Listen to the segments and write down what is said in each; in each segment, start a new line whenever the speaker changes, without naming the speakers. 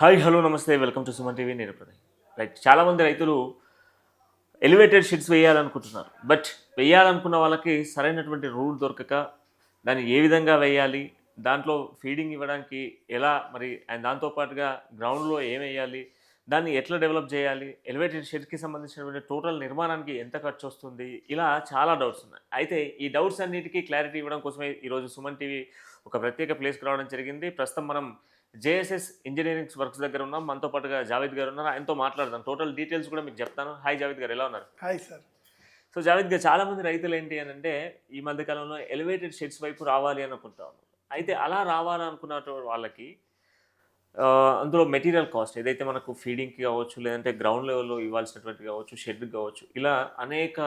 Hi hello నమస్తే welcome to Suman TV నేను Praday right చాలామంది రైతులు ఎలివేటెడ్ షెడ్స్ వేయాలనుకుంటున్నారు. బట్ వేయాలనుకున్న వాళ్ళకి సరైనటువంటి రూల్ దొరకక దాన్ని ఏ విధంగా వేయాలి దాంట్లో ఫీడింగ్ ఇవ్వడానికి ఎలా మరి అండ్ దాంతోపాటుగా గ్రౌండ్లో ఏం వేయాలి దాన్ని ఎట్లా డెవలప్ చేయాలి ఎలివేటెడ్ షెడ్కి సంబంధించినటువంటి టోటల్ నిర్మాణానికి ఎంత ఖర్చు వస్తుంది ఇలా చాలా డౌట్స్ ఉన్నాయి. అయితే ఈ డౌట్స్ అన్నిటికీ క్లారిటీ ఇవ్వడం కోసమే ఈరోజు సుమన్ టీవీ ఒక ప్రత్యేక ప్లేస్కి రావడం జరిగింది. ప్రస్తుతం మనం జేఎస్ఎస్ ఇంజనీరింగ్ వర్క్స్ దగ్గర ఉన్నాం. మనతో పాటుగా జావేద్ గారు ఉన్నారు. ఆయనతో మాట్లాడదాం. టోటల్ డీటెయిల్స్ కూడా మీకు చెప్తాను. హాయ్ జావేద్ గారు ఎలా ఉన్నారు?
హాయ్ సార్
సో జావేద్ గారు చాలా మంది రైతులు ఏంటి అని అంటే ఈ మధ్య కాలంలో ఎలివేటెడ్ షెడ్స్ వైపు రావాలి అని అనుకుంటా ఉన్నారు. అయితే అలా రావాలనుకున్న వాళ్ళకి అందులో మెటీరియల్ కాస్ట్ ఏదైతే మనకు ఫీడింగ్కి కావచ్చు లేదంటే గ్రౌండ్ లెవెల్లో ఇవ్వాల్సినటువంటి కావచ్చు షెడ్ కావచ్చు ఇలా అనేక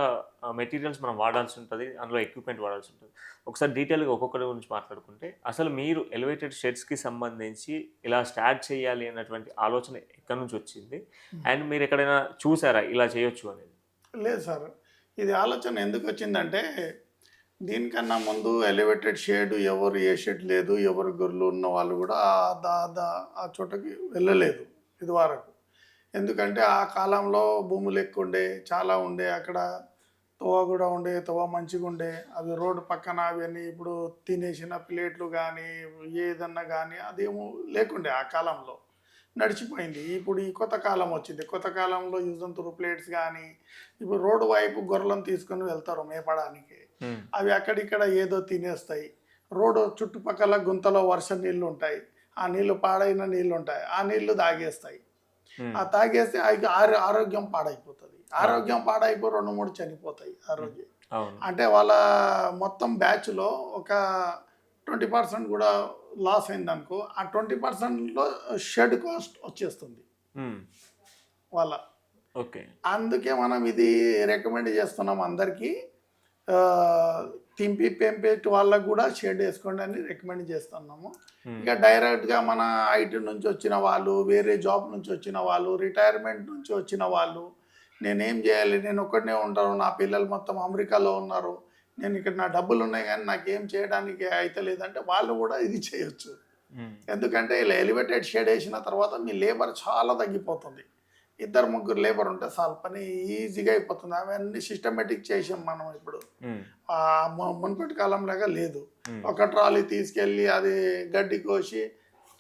మెటీరియల్స్ మనం వాడాల్సి ఉంటుంది అందులో ఎక్విప్మెంట్ వాడాల్సి ఉంటుంది. ఒకసారి డీటెయిల్గా ఒక్కొక్కటి గురించి మాట్లాడుకుంటే అసలు మీరు ఎలివేటెడ్ షెడ్స్కి సంబంధించి ఇలా స్టార్ట్ చేయాలి అన్నటువంటి ఆలోచన ఎక్కడి నుంచి వచ్చింది? అండ్ మీరు ఎక్కడైనా చూసారా ఇలా చేయొచ్చు అనేది?
లేదు సార్. ఇది ఆలోచన ఎందుకు వచ్చిందంటే దీనికన్నా ముందు ఎలివేటెడ్ షేడ్ ఎవరు ఏ షెడ్ లేదు ఎవరు గొర్రెలు ఉన్న వాళ్ళు కూడా దా దా ఆ చోటకి వెళ్ళలేదు ఇది వరకు ఎందుకంటే ఆ కాలంలో భూములు ఎక్కువ ఉండే చాలా ఉండే అక్కడ తోవ కూడా ఉండే తోవ మంచిగా ఉండే అవి రోడ్డు పక్కన అవన్నీ ఇప్పుడు తినేసిన ప్లేట్లు కానీ ఏదన్నా కానీ అదేమో లేకుండే ఆ కాలంలో. నడిచిపోయింది. ఇప్పుడు ఈ కొత్త కాలం వచ్చింది. కొత్త కాలంలో యూజ్ త్రూ ప్లేట్స్ కానీ ఇప్పుడు రోడ్డు వైపు గొర్రెలను తీసుకొని వెళ్తారు మేపడానికి. అవి అక్కడిక్కడ ఏదో తినేస్తాయి. రోడ్డు చుట్టుపక్కల గుంతలో వర్షం నీళ్ళు ఉంటాయి ఆ నీళ్ళు పాడైన నీళ్ళు ఉంటాయి ఆ నీళ్ళు తాగేస్తాయి.
Hmm.
ఆ తాగేస్తే అవి ఆరో- ఆరోగ్యం పాడైపోతుంది. ఆరోగ్యం పాడైపోయి రెండు మూడు చనిపోతాయి ఆరోగ్యం అంటే వాళ్ళ మొత్తం బ్యాచ్లో ఒక ట్వంటీ పర్సెంట్ కూడా లాస్ అయిందనుకో ఆ ట్వంటీ పర్సెంట్లో షెడ్ కాస్ట్ వచ్చేస్తుంది. వాళ్ళ.
ఓకే.
అందుకే మనం ఇది రికమెండ్ చేస్తున్నాం అందరికీ. తింపి పెంపేటి వాళ్ళకు కూడా షెడ్ వేసుకోండి అని రికమెండ్ చేస్తున్నాము.
మ్మ్.
ఇక డైరెక్ట్గా మన ఐటీ నుంచి వచ్చిన వాళ్ళు వేరే జాబ్ నుంచి వచ్చిన వాళ్ళు రిటైర్మెంట్ నుంచి వచ్చిన వాళ్ళు నేనేం చేయాలి? నేను ఒక్కడనే ఉంటాను. నా పిల్లలు మొత్తం అమెరికాలో ఉన్నారు. నేను ఇక్కడ నా డబ్బులు ఉన్నాయి కానీ నాకేం చేయడానికి అయితే లేదంటే వాళ్ళు కూడా ఇది చేయొచ్చు.
మ్మ్.
ఎందుకంటే ఇలా ఎలివేటెడ్ షేడ్ వేసిన తర్వాత మీ లేబర్ చాలా తగ్గిపోతుంది. ఇద్దరు ముగ్గురు లేబర్ ఉంటే చాలు పని ఈజీగా అయిపోతుంది. అవన్నీ సిస్టమేటిక్ చేసాం మనం ఇప్పుడు. మునుపటి కాలంలాగా లేదు. ఒక ట్రాలీ తీసుకెళ్ళి అది గడ్డి కోసి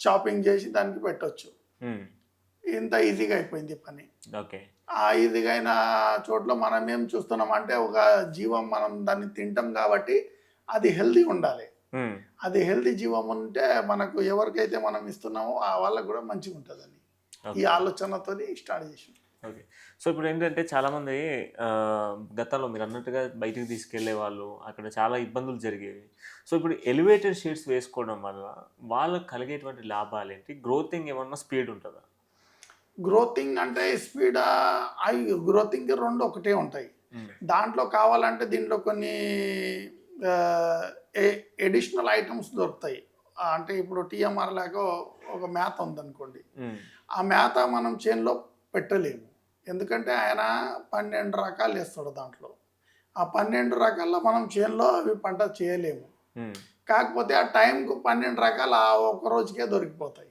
చాపింగ్ చేసి దానికి పెట్టొచ్చు. ఇంత ఈజీగా అయిపోయింది పని.
ఓకే.
ఆ ఈజీగా అయిన చోట్ల మనం ఏం చూస్తున్నాం అంటే ఒక జీవం మనం దాన్ని తింటాం కాబట్టి అది హెల్తీ ఉండాలి. అది హెల్తీ జీవం ఉంటే మనకు ఎవరికైతే మనం ఇస్తున్నామో ఆ వాళ్ళకు కూడా మంచిగా ఉంటుందని ఈ. ఆలోచనతో స్టార్ట్ చేసాం
ఓకే సో ఇప్పుడు ఏంటంటే చాలామంది గతంలో మీరు అన్నట్టుగా బయటికి తీసుకెళ్ళే వాళ్ళు అక్కడ చాలా ఇబ్బందులు జరిగేవి. సో ఇప్పుడు ఎలివేటెడ్ షీట్స్ వేసుకోవడం వల్ల వాళ్ళకి కలిగేటువంటి లాభాలు ఏంటి? గ్రోతింగ్ ఏమన్నా స్పీడ్ ఉంటుందా?
గ్రోతింగ్ అంటే స్పీడ్ అవి గ్రోతింగ్ రెండు ఒకటే ఉంటాయి. దాంట్లో కావాలంటే దీంట్లో కొన్ని ఎడిషనల్ ఐటమ్స్ దొరుకుతాయి. అంటే ఇప్పుడు టీఎంఆర్ లాగా ఒక మేత ఉందనుకోండి.
మ్మ్.
ఆ మేత మనం చేనులో పెట్టలేము. ఎందుకంటే ఆయన పన్నెండు రకాలు వేస్తాడు దాంట్లో. ఆ పన్నెండు రకాల్లో మనం చేనులో అవి పంట చేయలేము. కాకపోతే ఆ టైంకు పన్నెండు రకాలు ఆ ఒక్క రోజుకే దొరికిపోతాయి.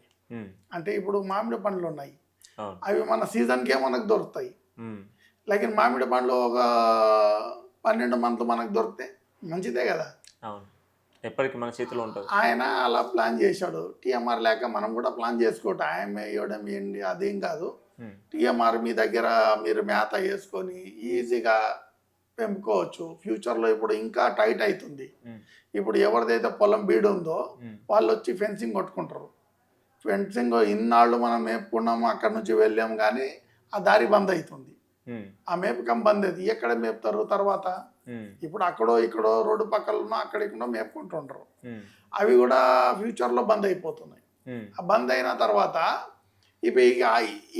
అంటే ఇప్పుడు మామిడి పండ్లు ఉన్నాయి. అవి మన సీజన్కే మనకు దొరుకుతాయి.
మ్మ్.
లైక్ మామిడి పండ్లు ఒక పన్నెండు మంత్లు మనకు దొరికితే మంచిదే కదా.
అవును. ఎప్పటికీ మన చేతిలో ఉంటుంది
ఆయన అలా ప్లాన్ చేశాడు టీఎంఆర్ లేక మనం కూడా ప్లాన్ చేసుకోవటం ఆయన ఇవ్వడం ఏంటి అదేం కాదు. టీఎంఆర్ మీ దగ్గర మీరు మేత వేసుకొని ఈజీగా పెంపుకోవచ్చు ఫ్యూచర్లో ఇప్పుడు ఇంకా టైట్ అవుతుంది. ఇప్పుడు ఎవరిదైతే పొలం బీడు ఉందో. వాళ్ళు వచ్చి ఫెన్సింగ్ కొట్టుకుంటారు ఫెన్సింగ్ ఇన్నాళ్ళు మనం మేపుకున్నాము అక్కడ నుంచి వెళ్ళాము కానీ ఆ దారి బంద్ అవుతుంది. ఆ మేపకం బంద్ అవుతుంది ఎక్కడ మేపుతారు తర్వాత. ఇప్పుడు అక్కడో ఇక్కడో రోడ్డు పక్కన ఉన్నా అక్కడ ఇక్కడ మేపుకుంటుంటారు. అవి కూడా ఫ్యూచర్లో బంద్ అయిపోతున్నాయి. ఆ బంద్ అయిన తర్వాత ఇప్పుడు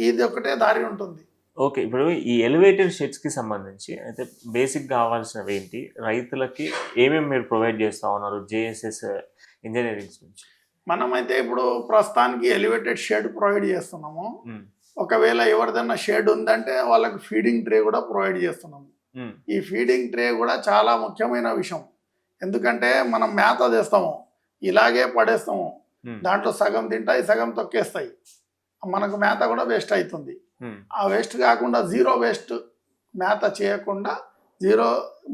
ఇది ఒకటే దారి ఉంటుంది
ఓకే ఇప్పుడు ఈ ఎలివేటెడ్ షెడ్స్కి సంబంధించి అయితే బేసిక్ కావాల్సినవి ఏంటి రైతులకి ఏమేమి మీరు ప్రొవైడ్ చేస్తా ఉన్నారు జేఎస్ఎస్ ఇంజనీరింగ్స్ నుంచి
మనమైతే ఇప్పుడు ప్రస్తుతానికి ఎలివేటెడ్ షెడ్ ప్రొవైడ్ చేస్తున్నాము. ఒకవేళ ఎవరిదైనా షెడ్ ఉందంటే వాళ్ళకి ఫీడింగ్ ట్రే కూడా ప్రొవైడ్ చేస్తున్నాము. ఈ ఫీడింగ్ ట్రే కూడా చాలా ముఖ్యమైన విషయం. ఎందుకంటే మనం మేత తెస్తాము ఇలాగే పడేస్తాము. దాంట్లో సగం తింటాయి సగం తొక్కేస్తాయి. మనకు మేత కూడా వేస్ట్ అవుతుంది ఆ వేస్ట్ కాకుండా జీరో వేస్ట్ మేత చేయకుండా జీరో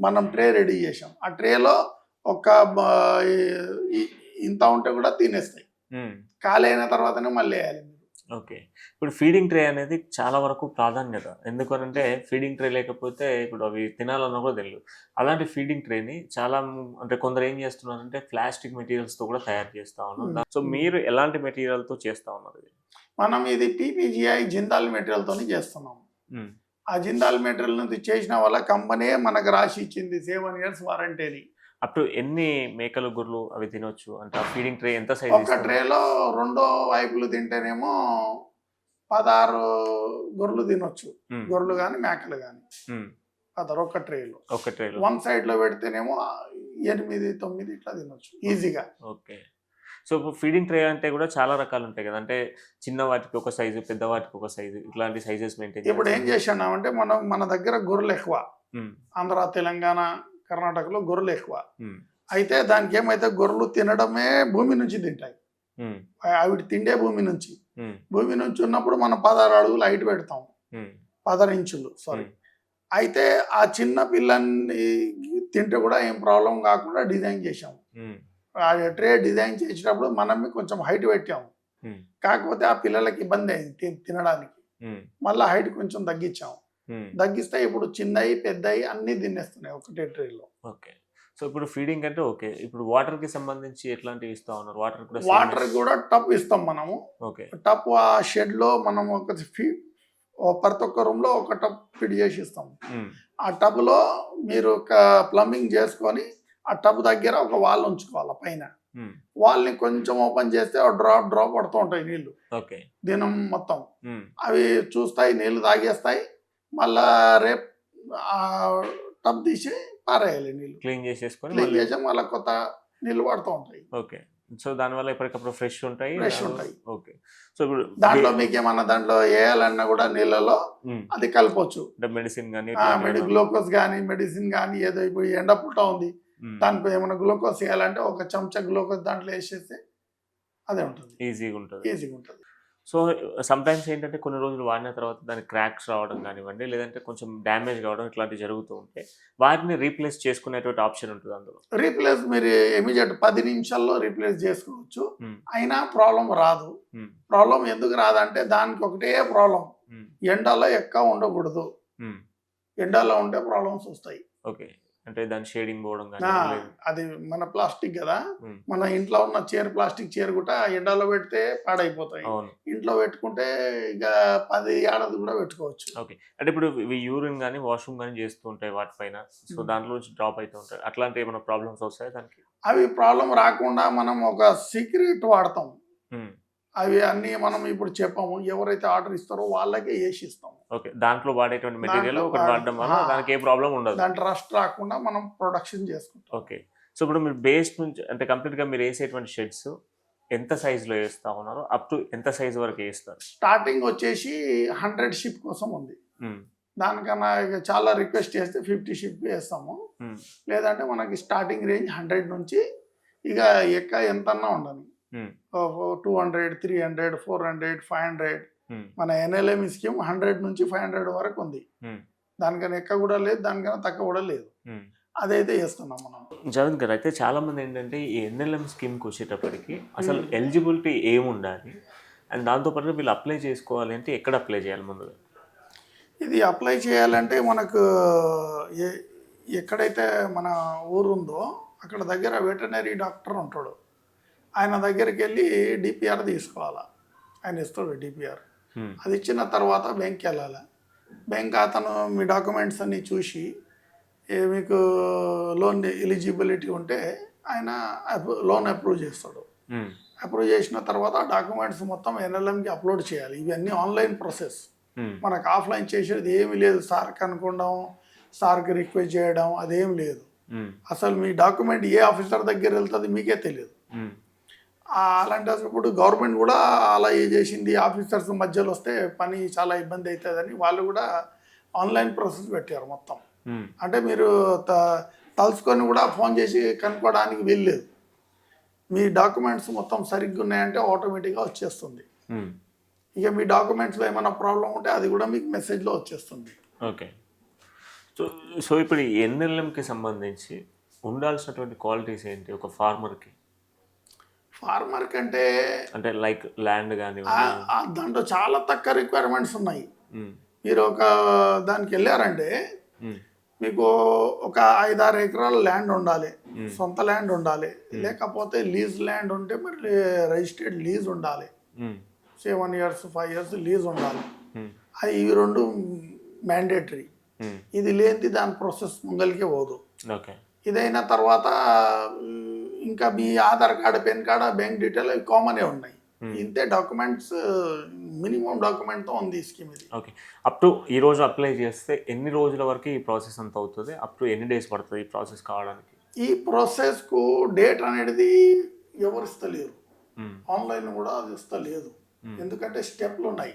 మనం ట్రే రెడీ చేసాం ఆ ట్రేలో ఒక ఇంత ఉంటే కూడా తినేస్తాయి. ఖాళీ అయిన తర్వాతనే మళ్ళీ వేయాలి.
ఓకే. ఇప్పుడు ఫీడింగ్ ట్రే అనేది చాలా వరకు ప్రాధాన్యత. ఎందుకనంటే ఫీడింగ్ ట్రే లేకపోతే ఇప్పుడు అవి తినాలన్నా కూడా తెలియదు. అలాంటి ఫీడింగ్ ట్రేని చాలా అంటే కొందరు ఏం చేస్తున్నారంటే ప్లాస్టిక్ మెటీరియల్స్తో కూడా తయారు చేస్తా ఉన్నారు. సో మీరు ఎలాంటి మెటీరియల్తో చేస్తా ఉన్నారు?
మనం ఇది పీపీజీఐ జిందాల్ మెటీరియల్తో చేస్తున్నాం. ఆ జిందాల్ మెటీరియల్ నుంచి చేసిన వల్ల కంపెనీ మనకు రాసి ఇచ్చింది సెవెన్ ఇయర్స్ వారంటీని.
అప్ టు ఎన్ని మేకలు గుర్లు అవి తినొచ్చు? అంటే ఆ ఫీడింగ్ ట్రే ఎంత
ఒక
సైజ్
ట్రేలో రెండో వైపులు తింటేనేమో పదహారు గొర్రెలు తినొచ్చు. గొర్రెలు కానీ మేకలు కానీ పదహారు ఒక ట్రేలో
ఒక ట్రేలో
వన్ సైడ్లో పెడితేనేమో ఎనిమిది తొమ్మిది ఇట్లా తినొచ్చు. ఈజీగా.
ఓకే. సో ఇప్పుడు ఫీడింగ్ ట్రే అంటే కూడా చాలా రకాలు ఉంటాయి కదా. అంటే చిన్న వాటికి ఒక సైజు పెద్ద వాటికి ఒక సైజు ఇట్లాంటి సైజెస్ మెయింటైన్
ఇప్పుడు ఏం చేసామంటే మనం మన దగ్గర గొర్రెలు ఎక్కువ. ఆంధ్ర తెలంగాణ కర్ణాటకలో గొర్రెలు ఎక్కువ. అయితే దానికి ఏమైతే గొర్రెలు తినడమే భూమి నుంచి తింటాయి. అవి తిండే భూమి నుంచి. భూమి నుంచి ఉన్నప్పుడు మనం పదహారు అడుగులు హైట్ పెడతాం. పదహారు ఇంచులు సారీ అయితే ఆ చిన్న పిల్లని తింటే కూడా ఏం ప్రాబ్లం కాకుండా డిజైన్ చేసాం ఆ ట్రే డిజైన్ చేసేటప్పుడు మనమే కొంచెం హైట్ పెట్టాము కాకపోతే ఆ పిల్లలకి ఇబ్బంది అయింది తినడానికి. మళ్ళీ హైట్ కొంచెం తగ్గించాము తగ్గిస్తే ఇప్పుడు చిన్నవి పెద్దవి అన్ని తినేస్తున్నాయి ఒకటే ట్రేలో.
ఓకే. సో ఇప్పుడు ఫీడింగ్ అంటే ఓకే. ఇప్పుడు వాటర్కి సంబంధించి ఎట్లాంటివి ఇస్తా ఉన్నారు? వాటర్ కూడా
వాటర్ కూడా టప్ ఇస్తాం మనము.
ఓకే.
టప్ ఆ షెడ్లో మనం ఒక ప్రతి ఒక్క రూమ్లో ఒక టప్ ఫిట్ చేసి ఇస్తాం. ఆ టబ్లో మీరు ఒక ప్లంబింగ్ చేసుకొని ఆ టబ్ దగ్గర ఒక వాల్ ఉంచుకోవాలి పైన. వాళ్ళని కొంచెం ఓపెన్ చేస్తే డ్రాప్ డ్రాప్ పడుతూ ఉంటాయి నీళ్ళు.
ఓకే.
దినం మొత్తం. అవి చూస్తాయి నీళ్ళు తాగేస్తాయి. మళ్ళా రేపు టబ్ తీసి పారేయాలి నీళ్ళు.
క్లీన్ చేసేసుకొని
క్లీన్ చేసి మళ్ళీ కొత్త నీళ్ళు పడుతూ ఉంటాయి.
ఓకే. సో దానివల్ల ఎప్పటికప్పుడు ఫ్రెష్ ఉంటాయి?
Fresh ఉంటాయి.
ఓకే. సో ఇప్పుడు
దాంట్లో మీకు ఏమన్నా దాంట్లో వేయాలన్నా కూడా నీళ్ళలో అది కలపొచ్చు.
అంటే మెడిసిన్ కానీ
మెడి గ్లూకోజ్ కానీ మెడిసిన్ కానీ ఏదో ఇప్పుడు ఎండ పుట్ట ఉంది. దానికి ఏమైనా గ్లూకోజ్ వేయాలంటే ఒక చెంచా గ్లూకోజ్ దాంట్లో వేసేస్తే అదే ఉంటుంది.
ఈజీగా ఉంటుంది.
ఈజీగా ఉంటుంది.
సో సమ్ టైమ్స్ ఏంటంటే కొన్ని రోజులు వాడిన తర్వాత దానికి క్రాక్స్ రావడం కానివ్వండి లేదంటే కొంచెం డ్యామేజ్ కావడం ఇట్లాంటివి జరుగుతూ ఉంటే వాటిని రీప్లేస్ చేసుకునేటువంటి ఆప్షన్ ఉంటుంది అందులో.
రీప్లేస్ మీరు ఇమీడియట్ పది నిమిషాల్లో రీప్లేస్ చేసుకోవచ్చు.
ఉమ్,
అయినా ప్రాబ్లం రాదు. ప్రాబ్లం ఎందుకు రాదంటే దానికి ఒకటే ప్రాబ్లం
ఉమ్,
ఎండలో ఎక్కువ ఉండకూడదు. ఎండలో ఉంటే ప్రాబ్లమ్స్ వస్తాయి.
ఓకే అంటే దాని షేడింగ్ పోవడం
అది మన ప్లాస్టిక్ కదా. మన ఇంట్లో ఉన్న చైర్ ప్లాస్టిక్ చైర్ కూడా ఎండలో పెడితే పాడైపోతాయి. ఇంట్లో పెట్టుకుంటే ఇక పది ఏడాది కూడా పెట్టుకోవచ్చు.
ఓకే. అంటే ఇప్పుడు యూరిన్ కానీ వాష్రూమ్ కానీ చేస్తూ ఉంటాయి వాటిపైన. సో. దాంట్లో నుంచి డ్రాప్ అవుతూ ఉంటాయి. అట్లాంటి ఏమైనా ప్రాబ్లమ్స్ వస్తాయి దానికి?
అవి ప్రాబ్లం రాకుండా మనం ఒక సీక్రెట్ వాడతాం. అవి అన్ని మనం ఇప్పుడు చెప్పాము. ఎవరైతే ఆర్డర్ ఇస్తారో వాళ్ళకే వేసి ఇస్తాము
ఓకే. దాంట్లో వాడేటువంటి మెటీరియల్ ఒకటి వాడడం వల్ల. దానికి ఏ ప్రాబ్లం ఉండదు.
దాంట్లో రస్ట్ రాకుండా మనం ప్రొడక్షన్ చేసుకుంటాం.
ఓకే. సో ఇప్పుడు మీరు బేస్ నుంచి అంటే కంప్లీట్గా మీరు వేసేటువంటి షెడ్స్ ఎంత సైజులో వేస్తా ఉన్నారు? అప్ టు ఎంత సైజ్ వరకు వేస్తారు?
స్టార్టింగ్ వచ్చేసి హండ్రెడ్ షిప్ కోసం ఉంది. దానికన్నా ఇక చాలా రిక్వెస్ట్ చేస్తే ఫిఫ్టీ షిప్ వేస్తాము. లేదంటే మనకి స్టార్టింగ్ రేంజ్ హండ్రెడ్ నుంచి ఇక ఎక్క ఎంతన్నా
ఉమ్,
two hundred three hundred four hundred five hundred. మన ఎన్ఎల్ఎం స్కీమ్ హండ్రెడ్ నుంచి ఫైవ్ హండ్రెడ్ వరకు ఉంది. దానికన్నా ఎక్కువ కూడా లేదు దానికన్నా తక్కువ కూడా లేదు. అదైతే చేస్తున్నాం మనం.
జావేద్ గారు అయితే చాలా మంది ఏంటంటే ఈ ఎన్ఎల్ఎం స్కీమ్కి వచ్చేటప్పటికి అసలు. ఎలిజిబిలిటీ ఏముండాలి? అండ్ దాంతోపాటు వీళ్ళు అప్లై చేసుకోవాలి అంటే ఎక్కడ అప్లై చేయాలి ముందుగా?
ఇది అప్లై చేయాలంటే మనకు ఏ ఎక్కడైతే మన ఊరు ఉందో అక్కడ దగ్గర వెటనరీ డాక్టర్ ఉంటాడు. ఆయన దగ్గరికి వెళ్ళి డిపిఆర్ తీసుకోవాలా. ఆయన ఇస్తాడు డిపిఆర్. అది ఇచ్చిన తర్వాత బ్యాంక్కి వెళ్ళాలి. బ్యాంక్ అతను మీ డాక్యుమెంట్స్ అన్నీ చూసి మీకు లోన్ ఎలిజిబిలిటీ ఉంటే ఆయన లోన్ అప్రూవ్ చేస్తాడు. అప్రూవ్ చేసిన తర్వాత డాక్యుమెంట్స్ మొత్తం ఎన్ఎల్ఎంకి అప్లోడ్ చేయాలి. ఇవన్నీ ఆన్లైన్ ప్రాసెస్. మనకు ఆఫ్లైన్ చేసేది ఏమీ లేదు. సార్కి అనుకోవడం సార్కి రిక్వెస్ట్ చేయడం అదేం లేదు. అసలు మీ డాక్యుమెంట్ ఏ ఆఫీసర్ దగ్గర వెళ్తుంది మీకే తెలియదు. అలాంటప్పుడు గవర్నమెంట్ కూడా అలా ఏ చేసింది ఆఫీసర్స్ మధ్యలో వస్తే పని చాలా ఇబ్బంది అవుతుందని వాళ్ళు కూడా ఆన్లైన్ ప్రాసెస్ పెట్టారు మొత్తం. అంటే మీరు త- తలుచుకొని కూడా ఫోన్ చేసి కనుక్కోవడానికి వెళ్ళలేదు మీ డాక్యుమెంట్స్ మొత్తం సరిగ్గా ఉన్నాయంటే ఆటోమేటిక్గా వచ్చేస్తుంది. ఇక మీ డాక్యుమెంట్స్లో ఏమైనా ప్రాబ్లం ఉంటే అది కూడా మీకు మెసేజ్లో వచ్చేస్తుంది.
ఓకే. సో సో ఇప్పుడు ఎన్ఎల్ఎంకి సంబంధించి ఉండాల్సినటువంటి క్వాలిటీస్ ఏంటి? ఒక ఫార్మర్కి.
ఫార్మర్ కంటే
అంటే లైక్ ల్యాండ్ కానీ
దాంట్లో చాలా తక్కువ రిక్వైర్మెంట్స్ ఉన్నాయి. మీరు ఒక దానికి వెళ్ళారంటే మీకు ఒక ఐదారు ఎకరాల ల్యాండ్ ఉండాలి. సొంత ల్యాండ్ ఉండాలి. లేకపోతే లీజ్ ల్యాండ్ ఉంటే మరి రిజిస్టర్డ్ లీజ్ ఉండాలి. Seven years five years lease ఉండాలి. అది ఇవి రెండు మ్యాండేటరీ. ఇది లేనిది దాని ప్రాసెస్ ముంగలికే పోదు.
ఓకే.
ఇదైన తర్వాత ఇంకా మీ Aadhaar card PAN card bank detail అవి కామనే ఉన్నాయి. ఇంతే డాక్యుమెంట్స్ మినిమం డాక్యుమెంట్తో ఉంది ఈ స్కీమ్ ఇది.
ఓకే. అప్ టు ఈ రోజు అప్లై చేస్తే ఎన్ని రోజుల వరకు ఈ ప్రాసెస్ అంత అవుతుంది? అప్ టు ఎన్ని డేస్ పడుతుంది ఈ ప్రాసెస్ కావడానికి?
ఈ ప్రాసెస్కు డేట్ అనేది ఎవరు ఇస్తలేరు.
మ్మ్.
ఆన్లైన్ కూడా అది ఇస్తలేదు.
మ్మ్. ఎందుకంటే
స్టెప్లు ఉన్నాయి.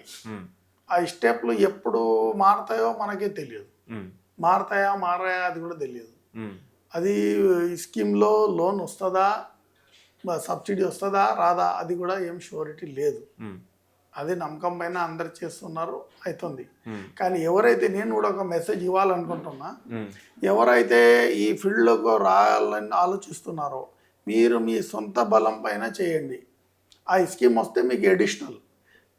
ఆ స్టెప్లు ఎప్పుడు మారుతాయో మనకే తెలియదు. మారుతాయా మారాయా అది కూడా తెలియదు. అది ఈ స్కీమ్లో లోన్ వస్తుందా? సబ్సిడీ వస్తుందా? రాదా? అది కూడా ఏం షూరిటీ లేదు. అది నమ్మకం పైన అందరు చేస్తున్నారు అవుతుంది. కానీ ఎవరైతే నేను కూడా ఒక మెసేజ్ ఇవ్వాలనుకుంటున్నా. ఎవరైతే ఈ ఫీల్డ్లోకి రావాలని ఆలోచిస్తున్నారో మీరు మీ సొంత బలం పైన చేయండి. ఆ స్కీమ్ వస్తే మీకు ఎడిషనల్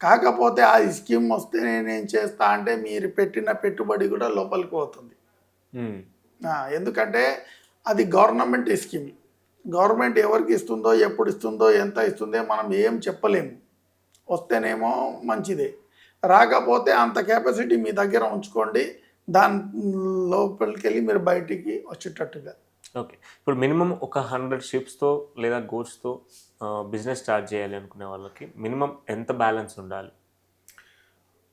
కాకపోతే ఆ స్కీమ్ వస్తే నేనేం చేస్తా అంటే మీరు పెట్టిన పెట్టుబడి కూడా లోపలికి పోతుంది. ఎందుకంటే అది గవర్నమెంట్ స్కీమ్. గవర్నమెంట్ ఎవరికి ఇస్తుందో ఎప్పుడు ఇస్తుందో ఎంత ఇస్తుందో మనం ఏం చెప్పలేము. వస్తేనేమో మంచిదే. రాకపోతే అంత కెపాసిటీ మీ దగ్గర ఉంచుకోండి. దాని లోపలికి వెళ్ళి మీరు బయటికి వచ్చేటట్టుగా.
ఓకే. ఇప్పుడు మినిమం ఒక హండ్రెడ్ షిప్స్తో లేదా గోడ్స్తో బిజినెస్ స్టార్ట్ చేయాలి అనుకునే వాళ్ళకి మినిమం ఎంత బ్యాలెన్స్ ఉండాలి?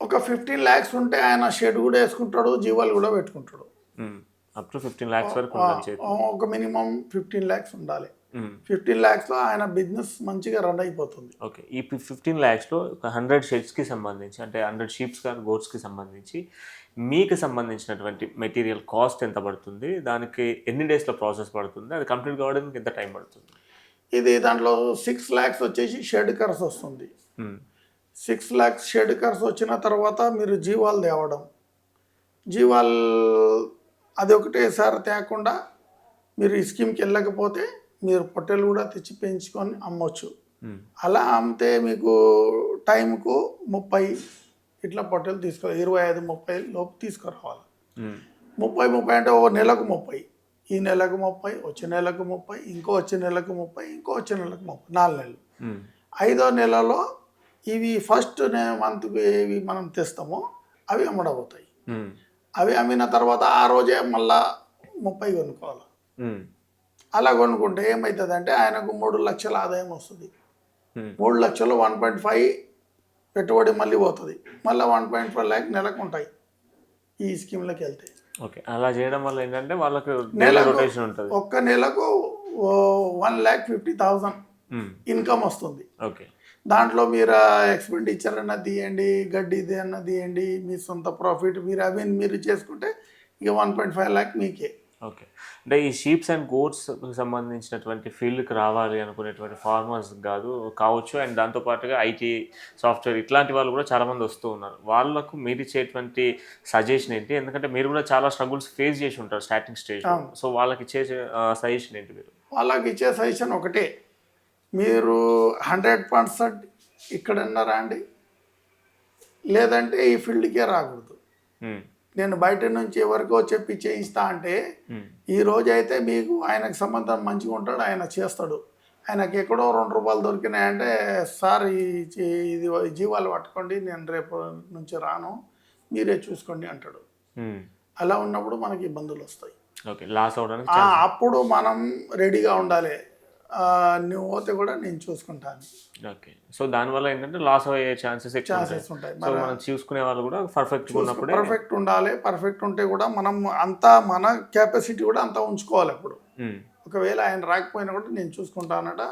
ఒక ఫిఫ్టీన్ ల్యాక్స్ ఉంటే ఆయన షెడ్ కూడా వేసుకుంటాడు జీవాలు కూడా పెట్టుకుంటాడు.
అప్ టు ఫిఫ్టీన్ ల్యాక్స్ వరకు
ఒక మినిమం ఫిఫ్టీన్ ల్యాక్స్ ఉండాలి. ఫిఫ్టీన్ ల్యాక్స్లో ఆయన బిజినెస్ మంచిగా రన్ అయిపోతుంది.
ఓకే ఈ ఫిఫ్టీన్ ల్యాక్స్లో ఒక హండ్రెడ్ షెడ్స్కి సంబంధించి అంటే హండ్రెడ్ షీప్స్ కానీ గోడ్స్కి సంబంధించి మీకు సంబంధించినటువంటి మెటీరియల్ కాస్ట్ ఎంత పడుతుంది? దానికి ఎన్ని డేస్లో ప్రాసెస్ పడుతుంది? అది కంప్లీట్ కావడానికి ఎంత టైం పడుతుంది?
ఇది దాంట్లో సిక్స్ ల్యాక్స్ వచ్చేసి షెడ్ కర్స్ వస్తుంది. సిక్స్ ల్యాక్స్ షెడ్ కర్స్ వచ్చిన తర్వాత మీరు జీవాలు తేవడం. జీవాలు అది ఒకటేసారి తేకుండా మీరు ఈ స్కీమ్కి వెళ్ళకపోతే మీరు పొట్టెలు కూడా తెచ్చి పెంచుకొని అమ్మొచ్చు
మ్మ్.
అలా అమ్మితే మీకు టైంకు ముప్పై ఇట్లా పొట్టెలు తీసుకో ఇరవై ఐదు ముప్పై లోపు తీసుకురావాలి. ముప్పై ముప్పై అంటే ఓ నెలకు ముప్పై ఈ నెలకు ముప్పై వచ్చే నెలకు ముప్పై ఇంకో వచ్చే నెలకు ముప్పై ఇంకో వచ్చే నెలకు ముప్పై నాలుగు నెలలు. ఐదో నెలలో ఇవి ఫస్ట్ మంత్కి ఏవి మనం తెస్తామో అవి అమ్మడబోతాయి
మ్మ్.
అవి అమ్మిన తర్వాత ఆ రోజే మళ్ళా ముప్పై కొనుక్కోవాలి. అలా కొనుక్కుంటే ఏమవుతుందంటే ఆయనకు మూడు లక్షల ఆదాయం వస్తుంది. మూడు లక్షలు వన్ పాయింట్ ఫైవ్ పెట్టుబడి మళ్ళీ పోతుంది. మళ్ళీ వన్ పాయింట్ ఫైవ్ ల్యాక్ నెలకు ఉంటాయి ఈ స్కీమ్లోకి వెళ్తే.
ఓకే. అలా చేయడం వల్ల ఏంటంటే వాళ్ళకు నెల
నెలకు
రొటేషన్ ఉంటుంది.
ఒక్క నెలకు వన్ ల్యాక్ ఫిఫ్టీ థౌజండ్
మ్మ్.
ఇన్కమ్ వస్తుంది.
ఓకే.
దాంట్లో మీరు ఎక్స్పెండిచర్ అన్న తీయండి గడ్డి ఇది అన్న తీయండి మీ సొంత ప్రాఫిట్ మీరు అవి మీరు చేసుకుంటే ఇక వన్ పాయింట్ ఫైవ్ ల్యాక్ మీకే.
ఓకే. అంటే ఈ షీప్స్ అండ్ గోడ్స్ సంబంధించినటువంటి ఫీల్డ్కి రావాలి అనుకునేటువంటి ఫార్మర్స్ కాదు కావచ్చు. అండ్ దాంతోపాటుగా ఐటీ సాఫ్ట్వేర్ ఇట్లాంటి వాళ్ళు కూడా చాలామంది వస్తూ ఉన్నారు. వాళ్ళకు మీరు ఇచ్చేటువంటి సజెషన్ ఏంటి? ఎందుకంటే మీరు కూడా చాలా స్ట్రగుల్స్ ఫేస్ చేసి ఉంటారు స్టార్టింగ్ స్టేజ్. సో వాళ్ళకి ఇచ్చే సజెషన్ ఏంటి మీరు?
వాళ్ళకి ఇచ్చే సజెషన్ ఒకటే. మీరు హండ్రెడ్ పర్సెంట్ ఇక్కడ ఉన్నారా అండి? లేదంటే ఈ ఫీల్డ్కే రాకూడదు. నేను బయట నుంచి ఎవరికో చెప్పి చేయిస్తా అంటే. ఈ రోజు అయితే మీకు ఆయనకు సంబంధం మంచిగా ఉంటాడు ఆయన చేస్తాడు. ఆయనకి ఎక్కడో రెండు రూపాయలు దొరికినాయంటే సార్ ఈ ఇది జీవాలు పట్టుకోండి నేను రేపు నుంచి రాను మీరే చూసుకోండి అంటాడు. అలా ఉన్నప్పుడు మనకి ఇబ్బందులు వస్తాయి అప్పుడు మనం రెడీగా ఉండాలి. నువ్వు పోతే కూడా నేను చూసుకుంటాను.
ఓకే. సో దానివల్ల ఏంటంటే లాస్ అయ్యే ఛాన్సెస్
ఛాన్సెస్ ఉంటాయి.
సో మనం చూసుకునే వాళ్ళు కూడా పర్ఫెక్ట్గా ఉన్నప్పుడే
పర్ఫెక్ట్ ఉండాలి. పర్ఫెక్ట్ ఉంటే కూడా మనం అంతా మన కెపాసిటీ కూడా అంతా ఉంచుకోవాలి అప్పుడు.
మ్మ్.
ఒకవేళ ఆయన రాకపోయినా కూడా నేను చూసుకుంటానట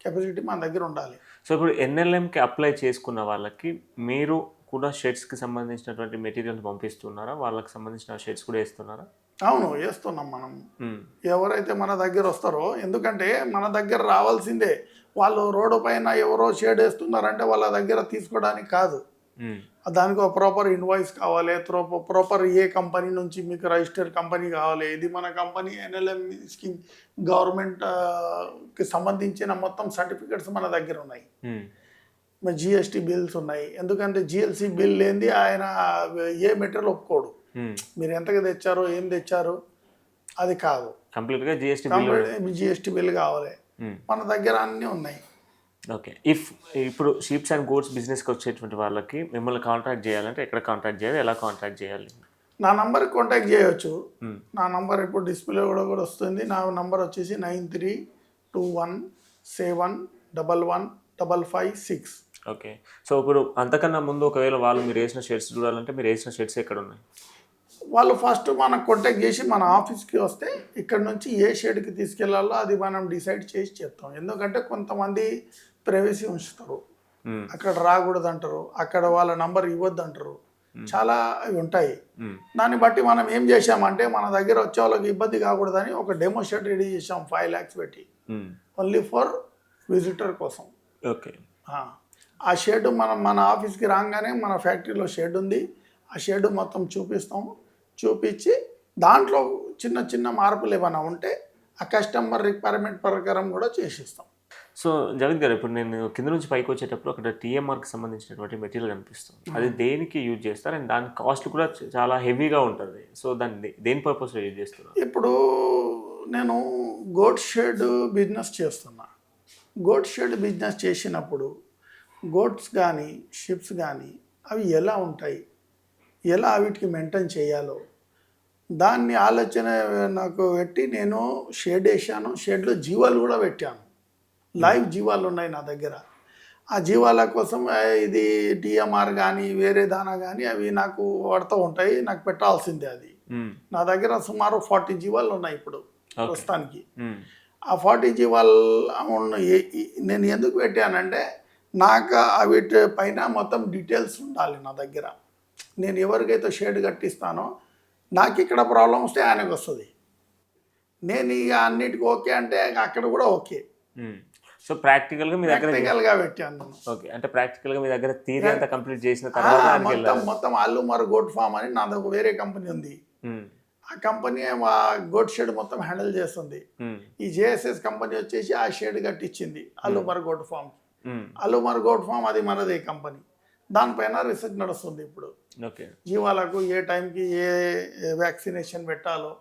కెపాసిటీ మన దగ్గర ఉండాలి.
సో ఇప్పుడు ఎన్ఎల్ఎంకి అప్లై చేసుకున్న వాళ్ళకి మీరు కూడా షర్ట్స్కి సంబంధించినటువంటి మెటీరియల్స్ పంపిస్తున్నారా? వాళ్ళకి సంబంధించిన షర్ట్స్ కూడా వేస్తున్నారా?
అవును వేస్తున్నాం మనం. ఎవరైతే మన దగ్గర వస్తారో ఎందుకంటే మన దగ్గర రావాల్సిందే. వాళ్ళు రోడ్డు పైన ఎవరో షేడ్ వేస్తున్నారంటే వాళ్ళ దగ్గర తీసుకోవడానికి కాదు. దానికి ఒక ప్రాపర్ ఇన్వాయిస్ కావాలి ప్రాపర్ ఏ కంపెనీ నుంచి మీకు రిజిస్టర్ కంపెనీ కావాలి. ఇది మన కంపెనీ ఎన్ఎల్ఎం స్కీమ్ గవర్నమెంట్కి సంబంధించిన మొత్తం సర్టిఫికెట్స్ మన దగ్గర ఉన్నాయి. మరి జిఎస్టీ బిల్స్ ఉన్నాయి. ఎందుకంటే జిఎల్సి బిల్ లేనిది ఆయన ఏ మెటీరియల్ ఒప్పుకోడు. మీరు ఎంతగా తెచ్చారో ఏం తెచ్చారు అది కాదు.
కంప్లీట్గా జిఎస్టీ
జిఎస్టీ బిల్ కావాలి. మన దగ్గర అన్నీ ఉన్నాయి.
ఓకే. ఇఫ్ ఇప్పుడు షీప్స్ అండ్ గోడ్స్ బిజినెస్కి వచ్చేటువంటి వాళ్ళకి మిమ్మల్ని కాంటాక్ట్ చేయాలంటే ఎక్కడ కాంటాక్ట్ చేయాలి ఎలా కాంటాక్ట్ చేయాలి?
నా నంబర్కి కాంటాక్ట్ చేయొచ్చు.
మ్మ్.
నా నంబర్ ఇప్పుడు డిస్ప్లే కూడా కూడా వస్తుంది. నా నంబర్ వచ్చేసి nine three two one seven double one double five six.
Okay. So ఇప్పుడు అంతకన్నా ముందు ఒకవేళ వాళ్ళు మీరు వేసిన షర్ట్స్ చూడాలంటే మీరు వేసిన షర్ట్స్ ఎక్కడ ఉన్నాయి
వాళ్ళు ఫస్ట్ మనకు కాంటాక్ట్ చేసి మన ఆఫీస్కి వస్తే ఇక్కడ నుంచి ఏ షేడ్కి తీసుకెళ్ళాలో అది మనం డిసైడ్ చేసి చెప్తాం. ఎందుకంటే కొంతమంది ప్రైవసీ ఉంచుతారు. అక్కడ రాకూడదు అంటారు అక్కడ వాళ్ళ నంబర్ ఇవ్వద్దు అంటారు చాలా అవి ఉంటాయి. దాన్ని బట్టి మనం ఏం చేసామంటే మన దగ్గర వచ్చే వాళ్ళకి ఇబ్బంది కాకూడదని ఒక డెమో షర్ట్ రెడీ చేసాం ఫైవ్ ల్యాక్స్ పెట్టి. ఓన్లీ ఫర్ విజిటర్ కోసం.
ఓకే.
ఆ. షెడ్ మనం మన ఆఫీస్కి రాగానే మన ఫ్యాక్టరీలో షెడ్ ఉంది. ఆ షెడ్ మొత్తం చూపిస్తాం. చూపించి దాంట్లో చిన్న చిన్న మార్పులు ఏమైనా ఉంటే ఆ కస్టమర్ రిక్వైర్మెంట్ ప్రకారం కూడా చేసిస్తాం.
సో జగత్ గారు ఇప్పుడు నేను కింద నుంచి పైకి వచ్చేటప్పుడు అక్కడ టీఎంఆర్కి సంబంధించినటువంటి మెటీరియల్ కనిపిస్తుంది. అది దేనికి యూజ్ చేస్తారు? అండ్ దాని కాస్ట్ కూడా చాలా హెవీగా ఉంటుంది. సో దాన్ని దేని పర్పస్లో యూజ్ చేస్తున్నారు?
ఇప్పుడు నేను గోట్ షెడ్ బిజినెస్ చేస్తున్నా. గోట్ షెడ్ బిజినెస్ చేసినప్పుడు గోట్స్ కానీ షిప్స్ కానీ అవి ఎలా ఉంటాయి? ఎలా వీటికి మెయింటైన్ చేయాలో? దాన్ని ఆలోచన నాకు పెట్టి నేను షెడ్ వేసాను షెడ్లో జీవాలు కూడా పెట్టాను. లైవ్ జీవాలు ఉన్నాయి నా దగ్గర. ఆ జీవాల కోసం ఇది డిఎంఆర్ కానీ వేరే దానా కానీ అవి నాకు పడుతూ ఉంటాయి. నాకు పెట్టాల్సిందే అది. నా దగ్గర సుమారు ఫార్టీ జీవాలు ఉన్నాయి ఇప్పుడు. ప్రస్తుతానికి. ఆ ఫార్టీ జీవాలు నేను ఎందుకు పెట్టానంటే నాకు వీటి పైన మొత్తం డీటెయిల్స్ ఉండాలి నా దగ్గర. నేను ఎవరికైతే షేడ్ కట్టిస్తానో నాకు ఇక్కడ ప్రాబ్లం వస్తే ఆయనకు వస్తుంది. నేను ఇక అన్నిటికీ ఓకే అంటే అక్కడ కూడా ఓకే.
సో ప్రాక్టికల్గా మీ దగ్గర
ప్రాక్టికల్గా పెట్టాను.
ఓకే అంటే ప్రాక్టికల్గా మీ దగ్గర థియరీ అంతా కంప్లీట్ చేసిన తర్వాత దానికి
మొత్తం మొత్తం అల్లుమర్ గోట్ ఫామ్ అని నాది ఒక వేరే కంపెనీ ఉంది.
మ్మ్.
ఆ కంపెనీ ఆ గోట్ షెడ్ మొత్తం హ్యాండిల్ చేస్తుంది.
మ్మ్.
ఈ జేఎస్ఎస్ కంపెనీ వచ్చేసి ఆ షేడ్ కట్టించింది అల్లుమర్ గోట్ ఫామ్
మ్మ్.
అల్లుమర్ గోట్ ఫామ్ అది మనదే కంపెనీ దానిపైన రీసెర్చ్ నడుస్తుంది ఇప్పుడు
ఓకే
జీవాలకు ఏ టైంకి ఏ వ్యాక్సినేషన్ పెట్టాలో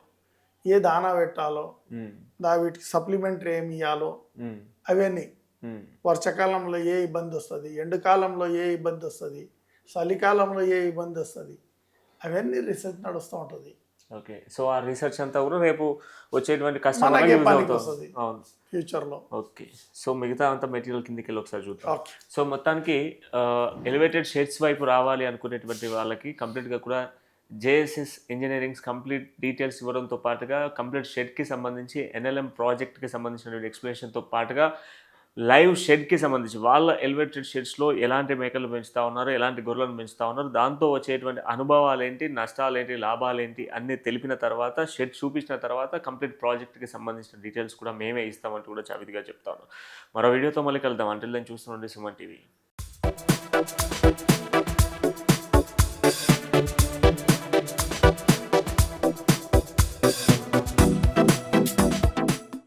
ఏ దానా పెట్టాలో
మ్మ్.
దా వీటికి సప్లిమెంటరీ ఏమి ఇవ్వాలో
మ్మ్.
అవన్నీ. వర్షాకాలంలో ఏ ఇబ్బంది వస్తుంది ఎండాకాలంలో ఏ ఇబ్బంది వస్తుంది చలికాలంలో ఏ ఇబ్బంది వస్తుంది అవన్నీ రీసెర్చ్ నడుస్తూ ఉంటుంది
ఓకే. సో ఆ రీసెర్చ్ అంతా కూడా రేపు వచ్చేటువంటి కస్టమర్. అవును.
ఫ్యూచర్లో.
ఓకే. సో మిగతా అంతా మెటీరియల్ కిందికి వెళ్ళి ఒకసారి చూద్దాం. సో మొత్తానికి ఎలివేటెడ్ షేడ్స్ వైపు రావాలి అనుకునేటువంటి వాళ్ళకి కంప్లీట్గా కూడా జేఎస్ఎస్ ఇంజనీరింగ్స్ కంప్లీట్ డీటెయిల్స్ ఇవ్వడంతో పాటుగా కంప్లీట్ షెడ్కి సంబంధించి ఎన్ఎల్ఎం ప్రాజెక్ట్కి సంబంధించినటువంటి ఎక్స్ప్లెనేషన్తో పాటుగా లైవ్ షెడ్కి సంబంధించి వాళ్ళ ఎలివేటెడ్ షెడ్స్లో ఎలాంటి మేకలు పెంచుతూ ఉన్నారు ఎలాంటి గొర్రెలను పెంచుతూ ఉన్నారు దాంతో వచ్చేటువంటి అనుభవాలు ఏంటి నష్టాలు ఏంటి లాభాలు ఏంటి అన్నీ తెలిపిన తర్వాత షెడ్ చూపించిన తర్వాత కంప్లీట్ ప్రాజెక్ట్కి సంబంధించిన డీటెయిల్స్ కూడా మేమే ఇస్తామంటూ కూడా చవిదిగా చెప్తాను మరో వీడియోతో మళ్ళీ కలుద్దాం. అంటే నేను చూస్తుండే సుమన్ టీవీ.